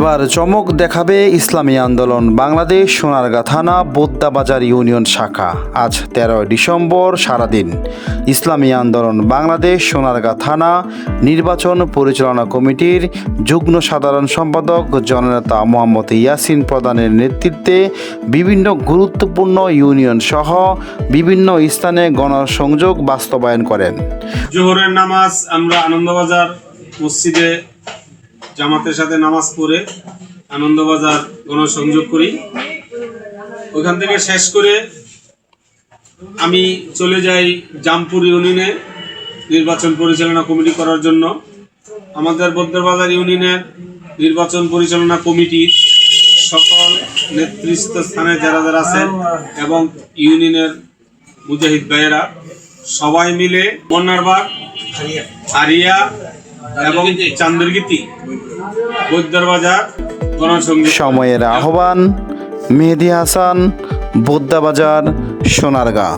এবার চমক দেখাবে ইসলামী আন্দোলন, বাংলাদেশ সোনারগাঁ থানা বোদ্দাবাজার ইউনিয়ন শাখা। আজ তেরোই ডিসেম্বর সারাদিন। ইসলামী আন্দোলন, বাংলাদেশ সোনারগাঁ থানা নির্বাচন পরিচালনা কমিটির যুগ্ম সাধারণ সম্পাদক জননেতা মোহাম্মদ ইয়াসিন প্রধানের নেতৃত্বে বিভিন্ন গুরুত্বপূর্ণ ইউনিয়ন সহ বিভিন্ন স্থানে গণসংযোগ বাস্তবায়ন করেন। জোহরের নামাজ আমরা আনন্দবাজার মসজিদে জামাতের সাথে নামাজ পড়ে আনন্দবাজার গণসংযোগ করি। ওখান থেকে শেষ করে আমি চলে যাই জামপুর ইউনিয়নে নির্বাচন পরিচালনা কমিটি করার জন্য। আমাদের বদ্রবাজার ইউনিয়নের নির্বাচন পরিচালনা কমিটির সকল নেতৃত্ব স্থানে যারা যারা আছেন এবং ইউনিয়নের মুজাহিদ ভাইয়েরা সবাই মিলে মন্নারবাগ আরিয়া এবং চান্দরগীতি সময়ের আহ্বান মেহেদি হাসান বোদ্দাবাজার সোনারগাঁ।